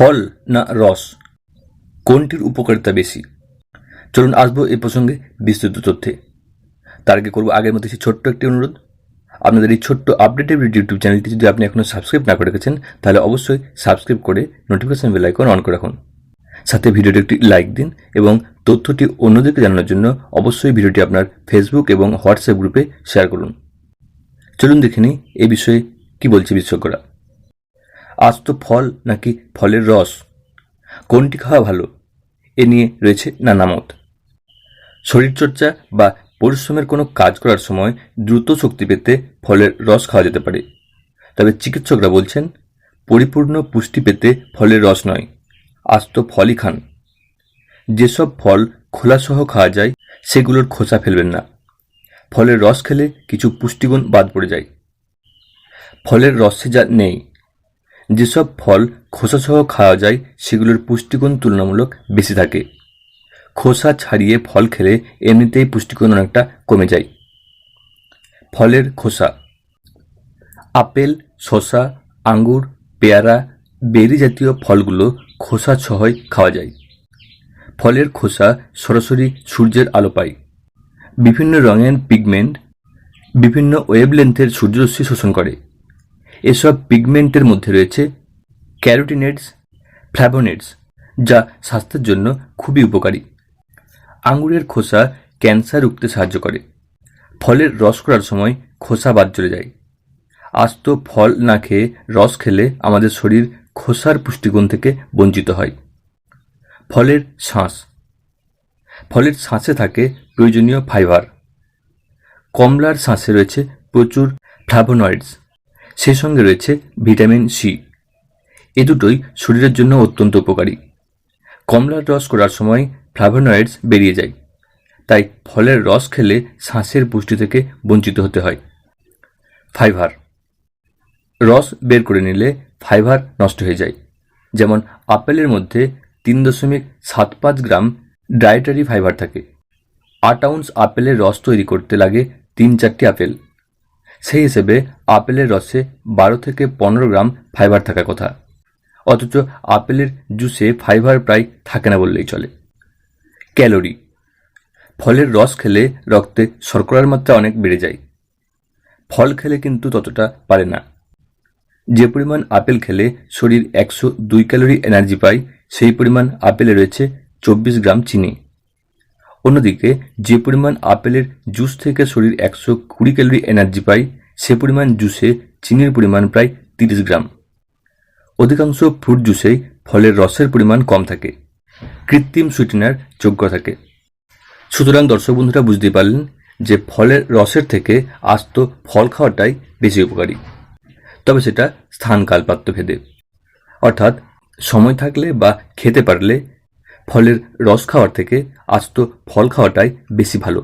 ফল না রস? কোনটির উপকারিতা বেশি? চলুন আসব এ প্রসঙ্গে বিস্তৃত তথ্যে। তার আগে করব আগের মতো সেই ছোট্ট একটি অনুরোধ। আপনাদের এই ছোট্ট আপডেটেড ইউটিউব চ্যানেলটি যদি আপনি এখনও সাবস্ক্রাইব না করে রেখেছেন, তাহলে অবশ্যই সাবস্ক্রাইব করে নোটিফিকেশন বেল আইকন অন করে রাখুন। সাথে ভিডিওটি একটি লাইক দিন এবং তথ্যটি অন্যদেরকে জানানোর জন্য অবশ্যই ভিডিওটি আপনার ফেসবুক এবং হোয়াটসঅ্যাপ গ্রুপে শেয়ার করুন। চলুন দেখে নিই এ বিষয়ে কী বলছে বিশেষজ্ঞরা আজ তো ফল নাকি ফলের রস? কোনটি খাওয়া ভালো? এ নিয়ে রয়েছে নানা মত। শরীরচর্চা বা পরিশ্রমের কোনো কাজ করার সময় দ্রুত শক্তি পেতে ফলের রস খাওয়া যেতে পারে। তবে চিকিৎসকরা বলছেন, পরিপূর্ণ পুষ্টি পেতে ফলের রস নয় আজ তো ফলই খান। যেসব ফল খোলাসহ খাওয়া যায়, সেগুলোর খোসা ফেলবেন না। ফলের রস খেলে কিছু পুষ্টিগুণ বাদ পড়ে যায়। ফলের রসে যা নেই যেসব ফল খোসাসহ খাওয়া যায়, সেগুলোর পুষ্টিগুণ তুলনামূলক বেশি থাকে। খোসা ছাড়িয়ে ফল খেলে এমনিতেই পুষ্টিগুণ অনেকটা কমে যায়। ফলের খোসা। আপেল, শসা, আঙ্গুর, পেয়ারা, বেরি জাতীয় ফলগুলো খোসা সহই খাওয়া যায়। ফলের খোসা সরাসরি সূর্যের আলো পায়। বিভিন্ন রঙের পিগমেন্ট, বিভিন্ন ওয়েবলেন্থের সূর্যরশ্মি শোষণ করে। এসব পিগমেন্টের মধ্যে রয়েছে ক্যারোটিনেডস ফ্ল্যাভোনেডস যা স্বাস্থ্যের জন্য খুবই উপকারী। আঙুরের খোসা ক্যান্সার রুখতে সাহায্য করে। ফলের রস করার সময় খোসা বাদ চলে যায়। আস্ত ফল না খেয়ে রস খেলে আমাদের শরীর খোসার পুষ্টিগুণ থেকে বঞ্চিত হয়। ফলের শ্বাস ফলের শ্বাসে থাকে প্রয়োজনীয় ফাইবার কমলার শ্বাসে রয়েছে প্রচুর ফ্লাভোনয়েডস সেই সঙ্গে রয়েছে ভিটামিন সি। এ দুটোই শরীরের জন্য অত্যন্ত উপকারী। কমলার রস করার সময় ফ্লাভোনয়েডস বেরিয়ে যায়। তাই ফলের রস খেলে শ্বাসের পুষ্টি থেকে বঞ্চিত হতে হয়। ফাইবার। রস বের করে নিলে ফাইবার নষ্ট হয়ে যায়। যেমন আপেলের মধ্যে তিন দশমিক সাত পাঁচ গ্রাম ডায়েটারি ফাইবার থাকে। আট আউন্স আপেলের রস তৈরি করতে লাগে তিন চারটি আপেল। সেই হিসেবে আপেলের রসে বারো থেকে পনেরো গ্রাম ফাইবার থাকার কথা। অথচ আপেলের জুসে ফাইবার প্রায় থাকে না বললেই চলে। ক্যালোরি। ফলের রস খেলে রক্তে শর্করার মাত্রা অনেক বেড়ে যায়। ফল খেলে কিন্তু ততটা পারে না। যে পরিমাণ আপেল খেলে শরীর একশো দুই ক্যালোরি এনার্জি পায়, সেই পরিমাণ আপেলে রয়েছে চব্বিশ গ্রাম চিনি। অন্যদিকে, যে পরিমাণ আপেলের জুস থেকে শরীর একশো কুড়ি ক্যালোরি এনার্জি পায়, সে পরিমাণ জুসে চিনির পরিমাণ প্রায় তিরিশ গ্রাম। অধিকাংশ ফ্রুট জুসেই ফলের রসের পরিমাণ কম থাকে, কৃত্রিম সুইটেনার যোগ্য থাকে। সুতরাং দর্শক বন্ধুরা বুঝতে পারলেন যে ফলের রসের থেকে আস্ত ফল খাওয়াটাই বেশি উপকারী। তবে সেটা স্থান কালপাত্র ভেদে অর্থাৎ সময় থাকলে বা খেতে পারলে ফলের রস খাওয়ার থেকে আস্ত ফল খাওয়াটাই বেশি ভালো।